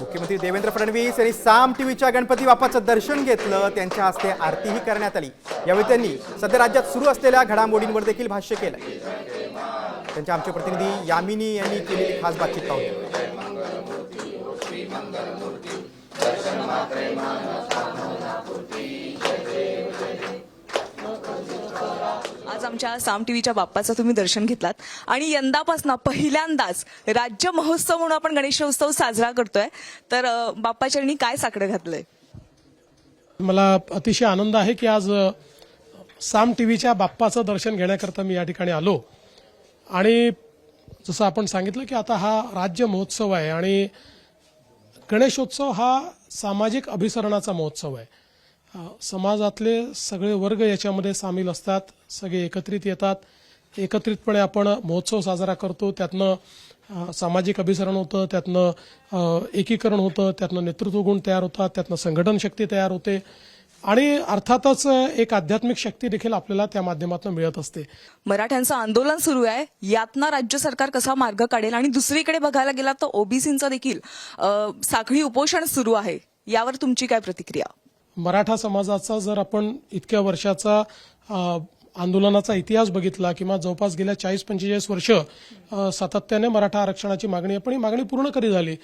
मुख्यमंत्री देवेंद्र फडणवीस यांनी साम टीव्हीच्या गणपती बाप्पाचं दर्शन घेतलं त्यांच्या हस्ते आरतीही करण्यात आली. यावेळी त्यांनी सध्या राज्यात सुरू असलेल्या घडामोडींवर देखील भाष्य केलं. त्यांच्या आमचे प्रतिनिधी यामिनी यांनी केलेली खास बातचीत पाहूया. आज आमच्या साम टीव्हीच्या बाप्पाचं तुम्ही दर्शन घेतलात. आणि यंदापासून पहिल्यांदाच राज्य महोत्सव म्हणून आपण गणेशोत्सव साजरा करतोय. तर अं, बाप्पाचरणी काय साकडं घातलंय? मला अतिशय आनंद आहे की आज साम टीव्हीच्या बाप्पाचं दर्शन घेण्याकरता मी या ठिकाणी आलो. आणि जसं आपण सांगितलं की आता हा राज्य महोत्सव आहे आणि गणेशोत्सव हा सामाजिक अभिसरणाचा महोत्सव आहे. समाजातले सगळे वर्ग याच्यामध्ये सामील असतात. सगळे एकत्रित येतात. एकत्रितपणे आपण महोत्सव साजरा करतो. त्यातनं सामाजिक अभिसरण होतं. त्यातनं एकीकरण होतं. त्यातनं नेतृत्व गुण तयार होतात. त्यातनं संघटन शक्ती तयार होते. आणि अर्थातच एक आध्यात्मिक शक्ती देखील आपल्याला त्या माध्यमातून मिळत असते. मराठ्यांचं आंदोलन सुरू आहे. यातना राज्य सरकार कसा मार्ग काढेल? आणि दुसरीकडे बघायला गेला तर ओबीसींचा देखील साखळी उपोषण सुरू आहे. यावर तुमची काय प्रतिक्रिया? मराठा समाजाचा जर आपण इतक्या वर्षाचा आंदोलनाचा इतिहास बघितला किंवा जवळपास गेल्या चाळीस पंचेचाळीस वर्ष सातत्याने मराठा आरक्षणाची मागणी आपण पण ही मागणी पूर्ण कधी झाली?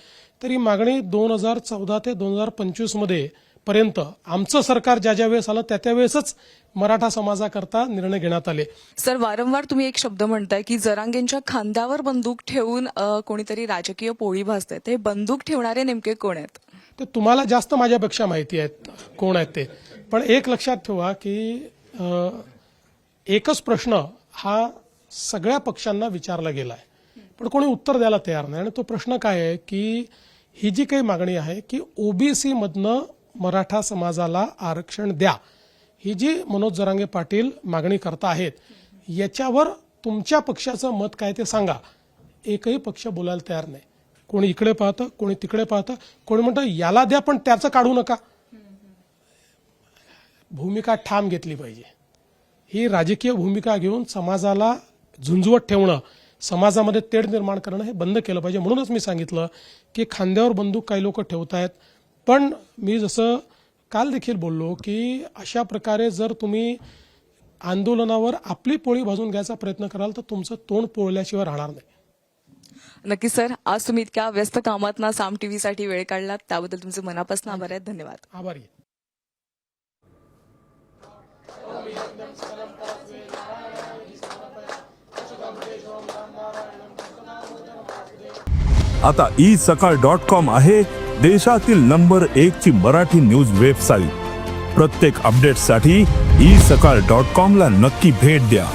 तर ही मागणी दोन हजार चौदा ते दोन हजार पंचवीसमध्ये पर्यंत आमचं सरकार ज्या ज्या वेळेस आलं त्या त्या वेळेसच मराठा समाजाकरता निर्णय घेण्यात आले. सर वारंवार तुम्ही एक शब्द म्हणताय की जरांगेंच्या खांद्यावर बंदूक ठेवून कोणीतरी राजकीय पोळी भासत ते बंदूक ठेवणारे नेमके कोण आहेत? ते तुम्हाला जास्त माझ्यापेक्षा माहिती आहेत. कोण आहेत ते? पण एक लक्षात ठेवा की एकच प्रश्न हा सगळ्या पक्षांना विचारला गेला आहे पण कोणी उत्तर द्यायला तयार नाही. आणि तो प्रश्न काय आहे की ही जी काही मागणी आहे की ओबीसी मधनं मराठा समाजाला आरक्षण द्या. ही जी मनोज जरांगे पाटील मागणी करता आहेत याच्यावर तुमच्या पक्षाचं मत काय ते सांगा. एकही पक्ष बोलायला तयार नाही. कोणी इकडे पाहतं कोणी तिकडे पाहतं कोणी म्हणतं याला द्या पण त्याचं काढू नका. भूमिका ठाम घेतली पाहिजे. ही राजकीय भूमिका घेऊन समाजाला झुंजवत ठेवणं समाजामध्ये तेढ निर्माण करणं हे बंद केलं पाहिजे. म्हणूनच मी सांगितलं की खांद्यावर बंदूक काही लोक ठेवत आहेत पण मी जसं काल देखील बोललो की अशा प्रकारे जर तुम्ही आंदोलनावर आपली पोळी भाजून घ्यायचा प्रयत्न कराल तर तुमचं तोंड पोळल्याशिवाय राहणार नाही. नक्की सर आज तुम्ही इतक्या व्यस्त कामात ना साम टीव्हीसाठी वेळ काढलात त्याबद्दल तुमचे मनापासून आभार आहेत धन्यवाद. आभारी आहे आता ई सकाळ डॉट कॉम आहे देशातील नंबर एक ची मराठी न्यूज वेबसाईट. प्रत्येक अपडेटसाठी ई सकाळ डॉट कॉम ला नक्की भेट द्या.